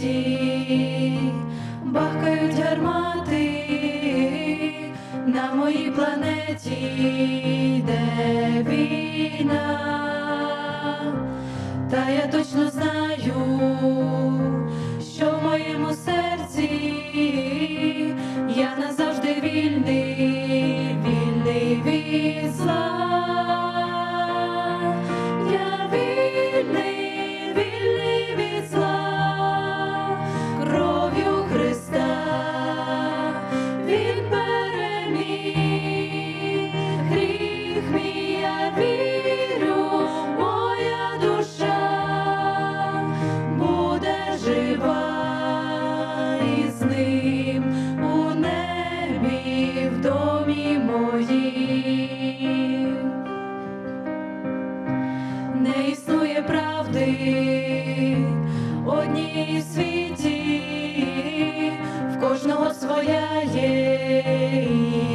планеті бахкають гармати, на моїй планеті. Де війна, та я точно знаю, що в моєму серці не існує правди. Одній світі, в кожного своя є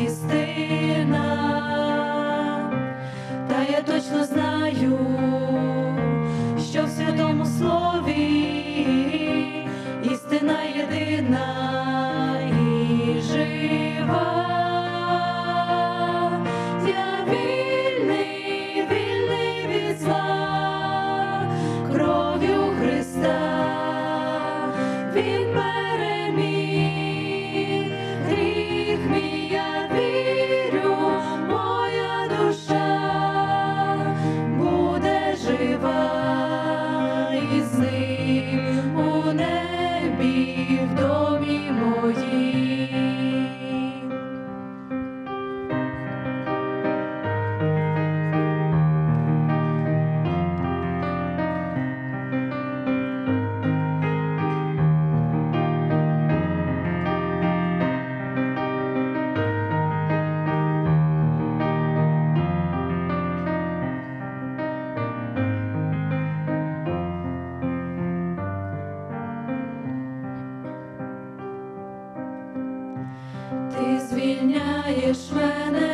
істина, та я точно знаю, що в святому слові ним у небі в домі моїм. Звільняєш мене